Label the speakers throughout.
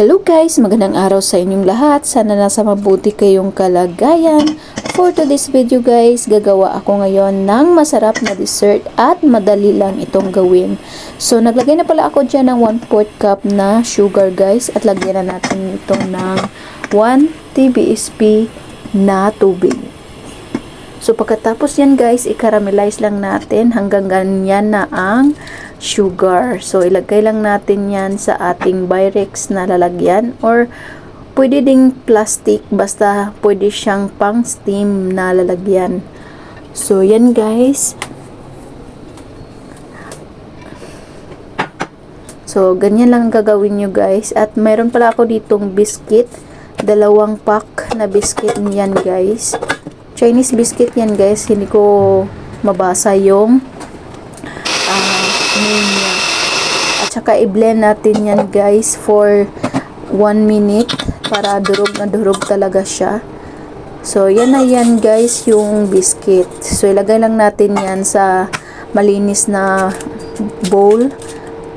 Speaker 1: Hello guys! Magandang araw sa inyong lahat. Sana nasa mabuti kayong kalagayan. For today's video guys, gagawa ako ngayon ng masarap na dessert at madali lang itong gawin. So, naglagay na pala ako dyan ng 1 4 cup na sugar guys at lagyan na natin ito ng 1 TBSP na tubig. So, pagkatapos yan guys, i-caramelize lang natin hanggang ganyan na ang sugar. So, ilagay lang natin yan sa ating Pyrex na lalagyan or pwede ding plastic basta pwede siyang pang steam na lalagyan. So, yan guys. So, ganyan lang gagawin nyo guys. At mayroon pala ako ditong biscuit. Dalawang pack na biscuit niyan guys. Chinese biscuit yan guys. Hindi ko mabasa yung ah, name niya. At saka i-blend natin yan guys for 1 minute para durog na durog talaga siya. So, yan na yan guys yung biscuit. So, ilagay lang natin yan sa malinis na bowl.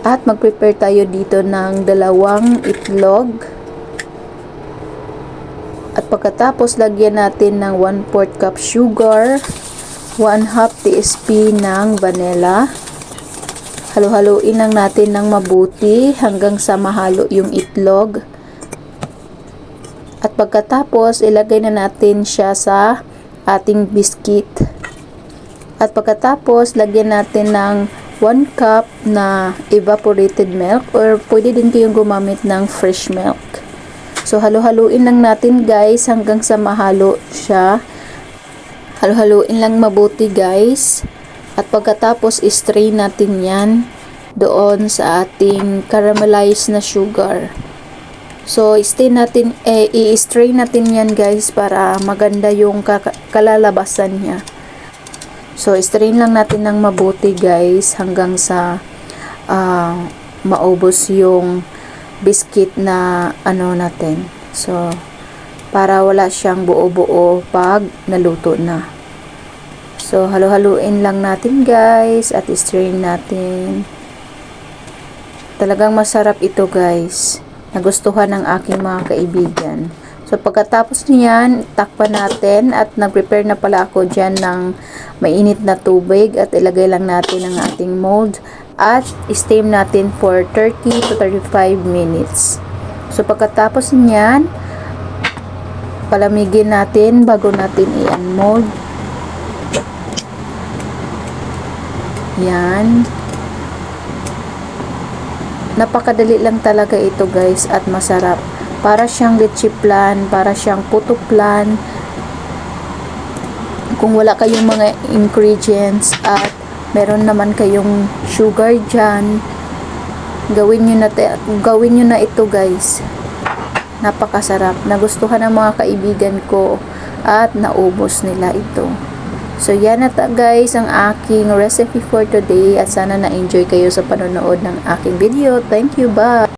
Speaker 1: At mag-prepare tayo dito ng dalawang itlog. At pagkatapos, lagyan natin ng 1 4 cup sugar, 1 half TSP ng vanilla. Halo-haloin lang natin ng mabuti hanggang sa mahalo yung itlog. At pagkatapos, ilagay na natin siya sa ating biscuit. At pagkatapos, lagyan natin ng 1 cup na evaporated milk or pwede din kayong gumamit ng fresh milk. So, halo-haluin lang natin guys hanggang sa mahalo siya. Halo-haluin lang mabuti guys. At pagkatapos, strain natin yan doon sa ating caramelized na sugar. So, strain natin, eh, i-strain natin yan guys para maganda yung kalalabasan niya. So, strain lang natin ng mabuti guys hanggang sa ah, maubos yung biscuit na ano natin. So, para wala siyang buo-buo pag naluto na. So, halo-haluin lang natin guys at strain natin. Talagang masarap ito guys. Nagustuhan ng aking mga kaibigan. So, pagkatapos niyan, takpan natin at nag-prepare na pala ako dyan ng mainit na tubig at ilagay lang natin ang ating mold at steam natin for 30 to 35 minutes. So, pagkatapos niyan, palamigin natin bago natin i-unmold. Yan. Napakadali lang talaga ito guys at masarap. Para siyang leche plan, para siyang puto plan. Kung wala kayong mga ingredients at meron naman kayong sugar dyan, gawin nyo na, gawin nyo na ito guys. Napakasarap. Nagustuhan ng mga kaibigan ko at naubos nila ito. So, yan na guys ang aking recipe for today at sana na-enjoy kayo sa panonood ng aking video. Thank you, bye!